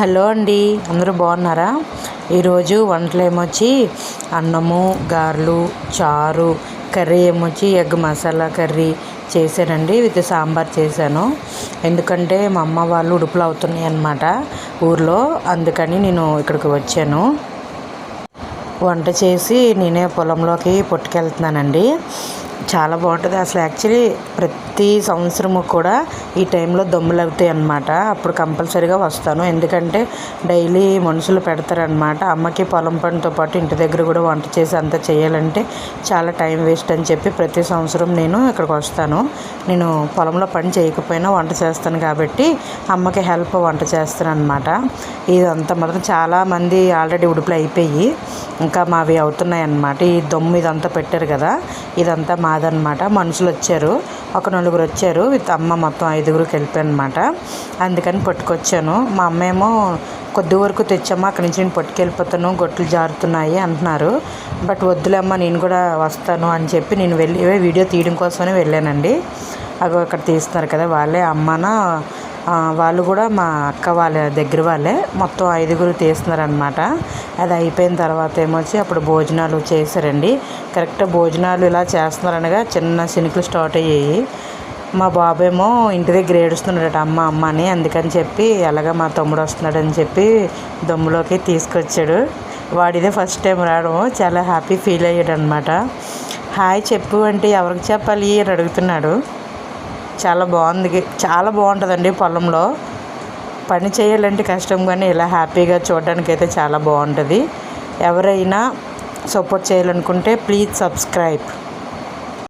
Hello అండి. అందరూ బాగున్నారా? ఈరోజు వంటలు ఏమొచ్చి? అన్నము గారెలు చారు కర్రీ ఏమొచ్చి? ఎగ్ మసాలా కర్రీ చేశానండి విత్ సాంబార్ చేశాను. ఎందుకంటే మా అమ్మ వాళ్ళు ఉడుపులు అవుతున్నాయి అన్నమాట ఊర్లో. అందుకని నేను ఇక్కడికి వచ్చాను. వంట చేసి నేనే పొలంలోకి పుట్టుకెళ్తున్నానండి. చాలా బాగుంటుంది. అసలు యాక్చువల్లీ ప్రతి సంవత్సరము కూడా ఈ టైంలో దమ్ములు అవుతాయి అన్నమాట. అప్పుడు కంపల్సరీగా వస్తాను. ఎందుకంటే డైలీ మనుషులు పెడతారనమాట అమ్మకి పొలం పనితో పాటు ఇంటి దగ్గర కూడా వంట చేసి అంతా చేయాలంటే చాలా టైం వేస్ట్ అని చెప్పి ప్రతి సంవత్సరం నేను ఇక్కడికి వస్తాను. నేను పొలంలో పని చేయకపోయినా వంట చేస్తాను కాబట్టి అమ్మకి హెల్ప్ వంట చేస్తాను అనమాట ఇదంతా మాత్రం చాలామంది ఆల్రెడీ ఉడుపులు అయిపోయి ఇంకా మావి అవుతున్నాయి అన్నమాట ఈ దొమ్ము ఇదంతా పెట్టారు కదా ఇదంతా మాదనమాట మనుషులు వచ్చారు ఒక నలుగురు వచ్చారు విత్ అమ్మ మొత్తం ఐదుగురికి వెళ్ళిపోయానమాట అందుకని పట్టుకొచ్చాను. మా అమ్మ ఏమో కొద్ది వరకు తెచ్చమ్మా అక్కడి నుంచి నేను పట్టుకెళ్ళిపోతాను గొట్లు జారుతున్నాయి అంటున్నారు. బట్ వద్దులేమ్మా నేను కూడా వస్తాను అని చెప్పి నేను వెళ్ళి వీడియో తీయడం కోసమే వెళ్ళానండి. అవి అక్కడ తీస్తున్నారు కదా వాళ్ళే అమ్మన వాళ్ళు కూడా మా అక్క వాళ్ళ దగ్గర వాళ్ళే మొత్తం ఐదుగురు తీస్తున్నారనమాట అది అయిపోయిన తర్వాత ఏమొచ్చి అప్పుడు భోజనాలు చేశారండి. కరెక్ట్ భోజనాలు ఇలా చేస్తున్నారనగా చిన్న సినుకులు స్టార్ట్ అయ్యాయి. మా బాబేమో ఇంటి దగ్గర ఏడుస్తున్నాడట అమ్మ అమ్మ అని అందుకని చెప్పి ఎలాగ మా తమ్ముడు వస్తున్నాడని చెప్పి దమ్ములోకి తీసుకొచ్చాడు. వాడిదే ఫస్ట్ టైం రావడం చాలా హ్యాపీ ఫీల్ అయ్యాడు అనమాట హాయ్ చెప్పు అంటే ఎవరికి చెప్పాలి? అని అడుగుతున్నాడు. చాలా బాగుంది చాలా బాగుంటుందండి పొలంలో. పని చేయాలంటే కష్టం కానీ ఇలా హ్యాపీగా చూడడానికి అయితే చాలా బాగుంటుంది. ఎవరైనా సపోర్ట్ చేయాలనుకుంటే ప్లీజ్ సబ్స్క్రైబ్.